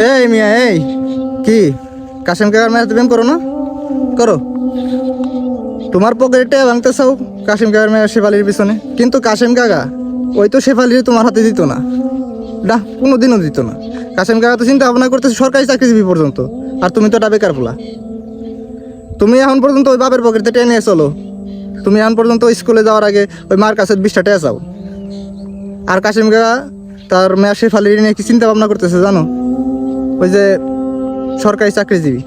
এই মিয়া, এই। কি? কাশেম কাকার মেয়ে প্রেম করো না? করো। তোমার পকেটে ভাঙতে চাও কাশিম কাকার মেয়ে শেফালির পিছনে। কিন্তু কাশিম কাকা, ওই তো শেফালির তোমার হাতে দিত না। না, কোনোদিনও দিত না। কাশিম কাকা তো চিন্তা ভাবনা করতেছে, সরকারি চাকরিজীবী পর্যন্ত। আর তুমি তো এটা বেকার পোলা। তুমি এখন পর্যন্ত ওই বাপের পকেটে টেনে চলো। তুমি এখন পর্যন্ত স্কুলে যাওয়ার আগে ওই মার কাছে বিশটা টেয়া চাও। আর কাশিম কাকা, তার মেয়া শেফালির নিয়ে কি চিন্তা ভাবনা করতেছে জানো? ওই যে সরকারি চাকরিজীবী।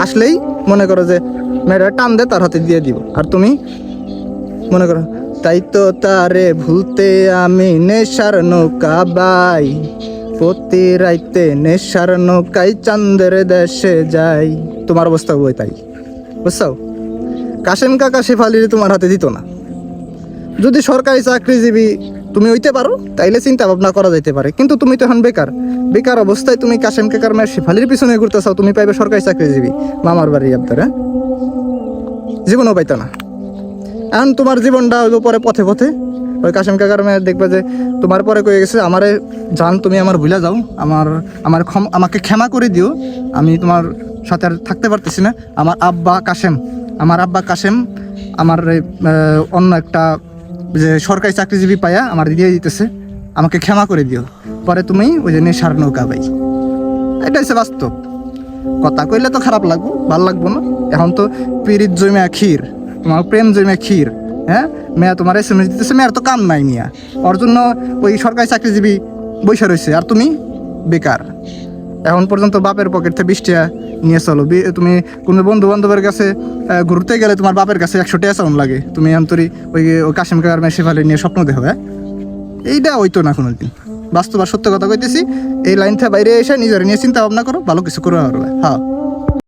আসলেই মনে করো যে মেয়েরা টান দে তার হাতে দিয়ে দিব। আর তুমি? মনে করো, তাই তো তারে ভুলতে আমি নেশার নৌকা বাই। প্রতি রাইতে নেশার নৌকায় চান্দের দেশে যাই। তোমার অবস্থা বই তাই। বুঝছ? কাশেম কাকা শেফালির তোমার হাতে দিত না। যদি সরকারি চাকরিজীবী তুমি হইতে পারো, তাইলে চিন্তা ভাবনা করা যাইতে পারে। কিন্তু তুমি তো এখন বেকার। বেকার অবস্থায় তুমি কাশেম কাকার মেয়ের শেফালির পিছনে ঘুরতে চাও, তুমি পাইবে সরকারি চাকরিজীবী, মামার বাড়ি আপনার হ্যাঁ? জীবনও পাইতো না। এখন তোমার জীবনটা হইল পরে পথে পথে। ওই কাশেম কাকার মেয়ে দেখবে যে তোমার পরে কয়ে গেছে, আমারে জান, তুমি আমার ভুলে যাও। আমার আমার ক্ষম, আমাকে ক্ষমা করে দিও। আমি তোমার সাথে আর থাকতে পারতেছি না। আমার আব্বা কাশেম, আমার আব্বা কাশেম, আমার অন্য একটা যে সরকারি চাকরিজীবী পাইয়া আমার দিয়ে দিতেছে, আমাকে ক্ষমা করে দিও। পরে তুমি ওই যে নেশার নৌকা পাই এটা হচ্ছে বাস্তব। কথা কইলে তো খারাপ লাগবো, ভালো লাগবো না। এখন তো পিরিত জমিয়া ক্ষীর তোমার প্রেম জমিয়া ক্ষীর হ্যাঁ? মেয়া তোমার এস এম এস দিতেছে, মেয়ার তো কাম নাই মিয়া। ওর জন্য ওই সরকারি চাকরিজীবী বৈশা রয়েছে আর তুমি? বেকার। এখন পর্যন্ত বাপের পকেট থেকে বিশ টাকা নিয়ে চলো। তুমি কোনো বন্ধু বান্ধবের কাছে ঘুরতে গেলে তোমার বাপের কাছে একশো টাকা চাউন লাগে। তুমি অন্তরি ওই কাশিম কাকার ফালে নিয়ে স্বপ্ন দেখো হ্যাঁ? এইটা হইতো না কোনো দিন বাস্তব আর সত্য কথা কইতেছি, এই লাইন থেকে বাইরে এসে নিজের নিয়ে চিন্তা ভাবনা করো, ভালো কিছু করো পারবে হ্যাঁ।